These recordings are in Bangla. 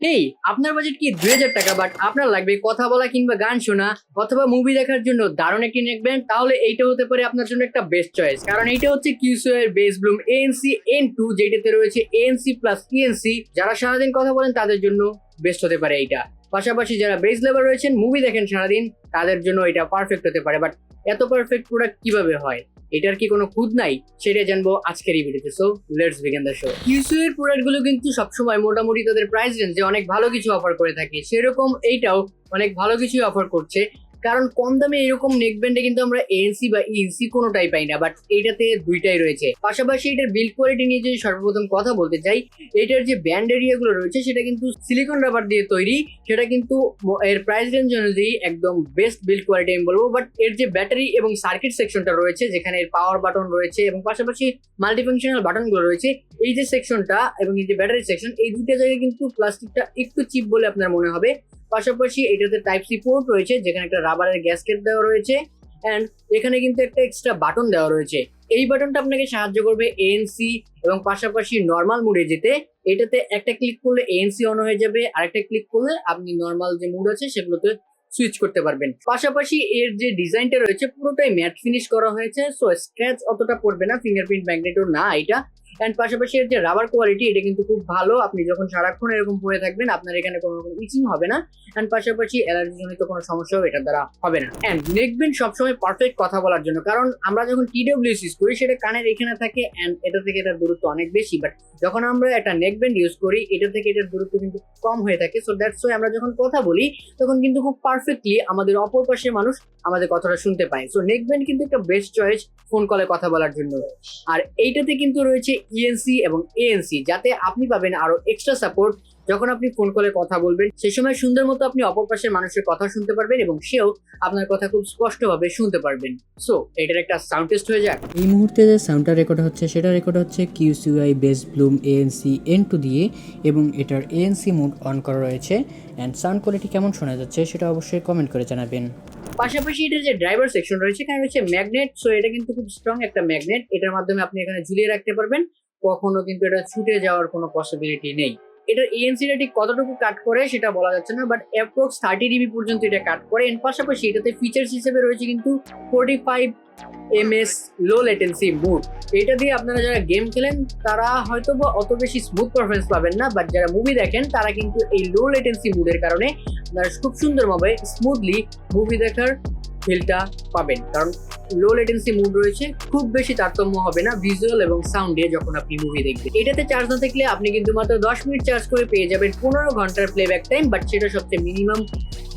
এই, আপনার বাজেট কি দুই হাজার টাকা বাট আপনার লাগবে কথা বলা কিংবা গান শোনা অথবা মুভি দেখার জন্য দারুণ একটি নেক ব্যান্ড তাহলে এইটা হতে পারে আপনার জন্য একটা বেস্ট চয়েস কারণ এইটা হচ্ছে কিউসো এর base bloom ANC N two যেটাতে রয়েছে এএনসি প্লাস ইএনসি যারা সারাদিন কথা বলেন তাদের জন্য বেস্ট হতে পারে এইটা। পাশাপাশি যারা বেস লেভেল রয়েছেন মুভি দেখেন সারাদিন, তাদের জন্য এটা পারফেক্ট হতে পারে বাট এত পারফেক্ট প্রোডাক্ট কীভাবে হয়? এটার কি কোনো খুদ নাই? সেটা জানব আজকের এই ভিডিওতে so let's begin the show Kyushu এর প্রোডাক্টগুলো কিন্তু সবসময় মোটামুটি তাদের প্রাইস রেঞ্জে অনেক ভালো কিছু অফার করে থাকে। সেরকম এইটাও অনেক ভালো কিছুই অফার করছে। কারণ কম দামে এরকম নেক ব্যান্ডে কিন্তু আমরা এএনসি বা ইএনসি কোনোটাই পাই না বাট এইটাতে দুইটাই রয়েছে। পাশাপাশি এটার বিল্ড কোয়ালিটি নিয়ে যদি সর্বপ্রথম কথা বলতে চাই, এটার যে ব্যান্ড এরিয়াগুলো রয়েছে, সেটা কিন্তু সিলিকন রাবার দিয়ে তৈরি, সেটা কিন্তু এর প্রাইস রেঞ্জ অনুযায়ী একদম বেস্ট বিল্ড কোয়ালিটি আমি বলব বাট এর যে ব্যাটারি এবং সার্কিট সেকশনটা রয়েছে, যেখানে এর পাওয়ার বাটন রয়েছে, এবং পাশাপাশি মাল্টিফাংশনাল বাটনগুলো রয়েছে এই যে সেকশনটা এবং এই যে ব্যাটারি সেকশন এই দুইটা জায়গায় কিন্তু প্লাস্টিকটা একটু চিপ বলে আপনার মনে হবে। পাশাপাশি এটাতে টাইপ সি পোর্ট রয়েছে, যেখানে একটা রাবারের গ্যাসকেট দেওয়া রয়েছে অ্যান্ড এখানে কিন্তু একটা এক্সট্রা বাটন দেওয়া রয়েছে। এই বাটনটা আপনাকে সাহায্য করবে এএনসি এবং পাশাপাশি নর্মাল মুডে যেতে। এটাতে একটা ক্লিক করলে এএনসি অন হয়ে যাবে, আরেকটা ক্লিক করলে আপনি নর্মাল যে মুড আছে সেগুলোতে সুইচ করতে পারবেন। পাশাপাশি এর যে ডিজাইনটা রয়েছে, পুরোটাই ম্যাট ফিনিশ করা হয়েছে সো স্ক্র্যাচ অতটা পড়বে না ফিঙ্গারপ্রিন্ট ম্যাগনেটও না এটা। অ্যান্ড পাশাপাশি এর যে রাবার কোয়ালিটি এটা কিন্তু খুব ভালো। আপনি যখন সারাক্ষণ এরকম পরে থাকবেন, আপনার এখানে কোনো রকম ইচিং হবে না। অ্যান্ড পাশাপাশি অ্যালার্জি জনিত কোনো সমস্যাও এটার দ্বারা হবে না। অ্যান্ড নেকবেন সবসময় পারফেক্ট কথা বলার জন্য। কারণ আমরা যখন টিডব্লিউএস ইউজ করি, সেটা কানের এখানে থাকে অ্যান্ড এটা থেকে এটার দূরত্ব অনেক বেশি। বাট যখন আমরা একটা নেকব্যান্ড ইউজ করি, এটা থেকে এটার দূরত্ব কিন্তু কম হয়ে থাকে। সো দ্যাটস ওয়াই আমরা যখন কথা বলি, তখন কিন্তু খুব পারফেক্টলি আমাদের অপর পাশের মানুষ আমাদের কথাটা শুনতে পায়। সো নেকব্যান্ড কিন্তু একটা বেস্ট চয়েস ফোন কলে কথা বলার জন্য। আর এইটাতে কিন্তু রয়েছে ইএনসি এবং এএনসি যাতে আপনি পাবেন আরও এক্সট্রা সাপোর্ট যখন আপনি ফোন কলে কথা বলবেন। সে সময় সুন্দর মতো আপনি অপর পাশের মানুষের কথা শুনতে পারবেন এবং সেও আপনার কথা খুব স্পষ্টভাবে শুনতে পারবেন। সো এটার একটা সাউন্ড টেস্ট হয়ে যাক। এই মুহূর্তে যে সাউন্ডটা রেকর্ড হচ্ছে সেটা রেকর্ড হচ্ছে QCY base bloom ANC N two দিয়ে এবং এটার এএনসি মোড অন করা রয়েছে। অ্যান্ড সাউন্ড কোয়ালিটি কেমন শোনা যাচ্ছে সেটা অবশ্যই কমেন্ট করে জানাবেন। পাশাপাশি এটার যে ড্রাইভার সেকশন রয়েছে এখানে রয়েছে ম্যাগনেট সো এটা কিন্তু খুব স্ট্রং একটা ম্যাগনেট এটার মাধ্যমে আপনি এখানে ঝুলিয়ে রাখতে পারবেন। কখনো কিন্তু এটা ছুটে যাওয়ার কোনো পসিবিলিটি নেই। এটার এএনসিটা ঠিক কতটুকু কাট করে সেটা বলা যাচ্ছে না বাট অ্যাপ্রক্স থার্টি ডিবি পর্যন্ত এটা কাট করে। এর পাশাপাশি এটাতে ফিচার্স হিসেবে রয়েছে কিন্তু forty five ms low latency mode এটা দিয়ে আপনারা যারা গেম খেলেন, তারা হয়তো বা অত বেশি স্মুথ পারফরমেন্স পাবেন না বাট যারা মুভি দেখেন, তারা কিন্তু এই লো লেটেন্সি মুডের কারণে আপনারা খুব সুন্দরভাবে স্মুথলি মুভি দেখার ফিলটা পাবেন। কারণ লো লেটেন্সি মুড রয়েছে, খুব বেশি তারতম্য হবে না ভিজুয়াল এবং সাউন্ডে যখন আপনি মুভি দেখবেন। এটাতে চার্জ না থাকলে আপনি কিন্তু মাত্র দশ মিনিট চার্জ করে পেয়ে যাবেন পনেরো ঘণ্টার প্লেব্যাক টাইম বাট সেটা সবচেয়ে মিনিমাম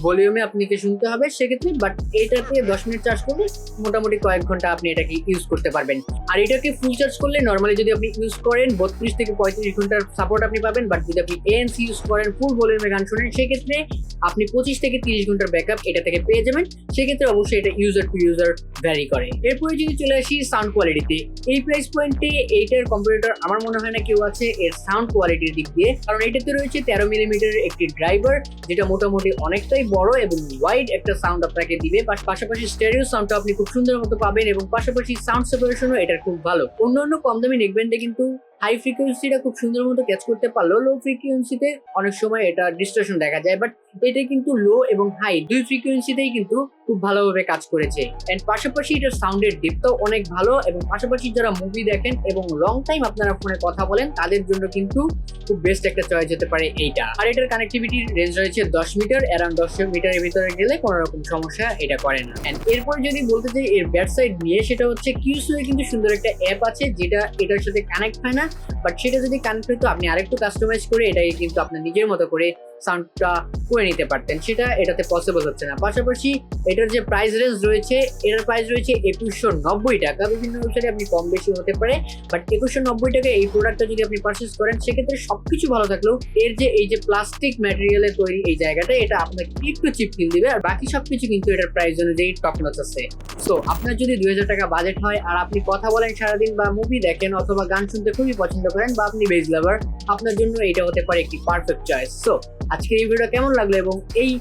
ভলিউমে আপনাকে শুনতে হবে সেক্ষেত্রে বাট এটাতে দশ মিনিট চার্জ করলে মোটামুটি কয়েক ঘণ্টা আপনি এটাকে ইউজ করতে পারবেন। আর এটাকে ফুল চার্জ করলে নর্মালি যদি আপনি ইউজ করেন বত্রিশ থেকে পঁয়ত্রিশ ঘণ্টার সাপোর্ট আপনি পাবেন বাট যদি আপনি এএনসি ইউজ করেন ফুল ভলিউমে গান শোনেন, সেক্ষেত্রে আপনি পঁচিশ থেকে তিরিশ ঘণ্টার ব্যাকআপ এটা থেকে পেয়ে যাবেন। সেক্ষেত্রে অবশ্যই এটা ইউজার টু ইউজার ভ্যারি করে। এরপরে যদি চলে আসি সাউন্ড কোয়ালিটিতে এই প্রাইস পয়েন্টে এইটার কম্পিউটার আমার মনে হয় না কেউ আছে, এর সাউন্ড কোয়ালিটির দিক দিয়ে। কারণ এটাতে রয়েছে তেরো মিলিমিটার একটি ড্রাইভার যেটা মোটামুটি অনেকটাই বড় এবং ওয়াইড একটা সাউন্ড আপনাকে দিবে। পাশ- পাশাপাশি স্টেরিও সাউন্ডটা আপনি খুব সুন্দর মতো পাবেন এবং পাশাপাশি সাউন্ড সেপারেশনও এটার খুব ভালো। অন্য অন্য কম দামি নেকব্যান্ডে কিন্তু হাই ফ্রিকোয়েন্সিটা খুব সুন্দর মতো ক্যাচ করতে পারল লো ফ্রিকোয়েন্সিতে অনেক সময় এটা ডিস্ট্রাকশন দেখা যায় বাট এটা কিন্তু লো এবং হাই দুই ফ্রিকোয়েন্সিতেই কিন্তু খুব ভালোভাবে কাজ করেছে। এন্ড পাশাপাশি এটার সাউন্ডের ডিপটাও অনেক ভালো এবং পাশাপাশি যারা মুভি দেখেন এবং লং টাইম আপনারা ফোনে কথা বলেন, তাদের জন্য কিন্তু খুব বেস্ট একটা চয়েস হতে পারে এইটা। আর এটার কানেক্টিভিটির রেঞ্জ রয়েছে দশ মিটার অ্যারাউন্ড দশ মিটারের ভিতরে গেলে কোনো রকম সমস্যা এটা করে না। এন্ড এরপর যদি বলতে চাই এর ব্যাট সাইড নিয়ে সেটা হচ্ছে কিউসুয়ে কিন্তু সুন্দর একটা অ্যাপ আছে, যেটা এটার সাথে কানেক্ট হয় না বাট সেটা যদি কানেক্ট হইতো আপনি আরেকটু কাস্টমাইজ করে এটাকে কিন্তু আপনার নিজের মতো করে সাউন্ডটা করে নিতে পারতেন, সেটা এটাতে পসিবল হচ্ছে না। পাশাপাশি এটার যে প্রাইস রেঞ্জ রয়েছে, এটার প্রাইস রয়েছে একুশশো নব্বই টাকা। বিভিন্ন ওয়েবসাইটে আপনি কম বেশি হতে পারে বাট একুশশো নব্বই টাকা এই প্রোডাক্টটা যদি আপনি পারচেস করেন, সেক্ষেত্রে সবকিছু ভালো থাকলেও এর যে, এই যে প্লাস্টিক ম্যাটেরিয়ালের তৈরি এই জায়গাটা, এটা আপনাকে একটু চিপ ফিল দিবে, আর বাকি সবকিছু কিন্তু এটার প্রাইস অনুযায়ী টপ নচ আছে। সো আপনার যদি দুই হাজার টাকা বাজেট হয়, আর আপনি কথা বলেন সারাদিন বা মুভি দেখেন অথবা গান শুনতে খুবই পছন্দ করেন, বা আপনি বেজ লাভার আপনার জন্য এটা হতে পারে একটি পারফেক্ট চয়েস সো আজকের এই ভিডিওটা কেমন লাগল এবং এই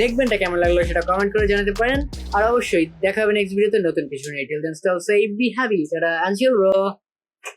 নেকবেনটা কেমন লাগল সেটা কমেন্ট করে জানাতে পারেন। আর অবশ্যই দেখা হবে নেক্সট ভিডিওতে নতুন কিছু নেই টিল দেন স্টল সেই বি হ্যাপি ব্রো